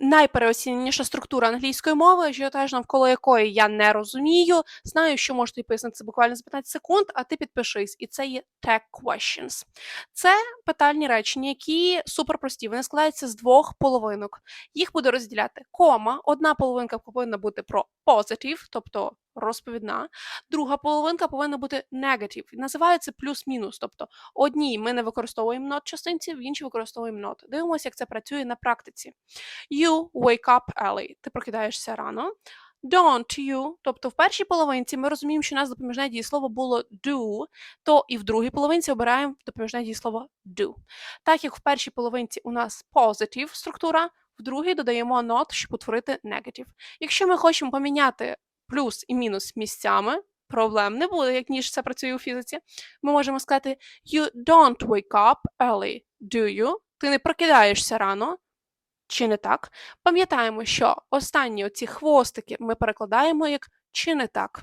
найпереоціненіша структура англійської мови, ажіотаж навколо якої я не розумію. Знаю, що можу тобі пояснити це буквально за 15 секунд, а ти підпишись. І це є tag questions. Це питальні речення, які суперпрості. Вони складаються з двох половинок. Їх буде розділяти кома. Одна половинка повинна бути про позитив, тобто розповідна. Друга половинка повинна бути negative. Називається плюс-мінус. Тобто одній ми не використовуємо not частинці, в іншій використовуємо not. Дивимося, як це працює на практиці. You wake up early. Ти прокидаєшся рано. Don't you, тобто в першій половинці ми розуміємо, що у нас допоміжне дієслово було do, то і в другій половинці обираємо допоміжне дієслово do. Так як в першій половинці у нас positive структура, в другій додаємо not, щоб утворити negative. Якщо ми хочемо поміняти плюс і мінус місцями, проблем не буде, як ніж це працює у фізиці. Ми можемо сказати You don't wake up early, do you? Ти не прокидаєшся рано. Чи не так? Пам'ятаємо, що останні оці хвостики ми перекладаємо як чи не так.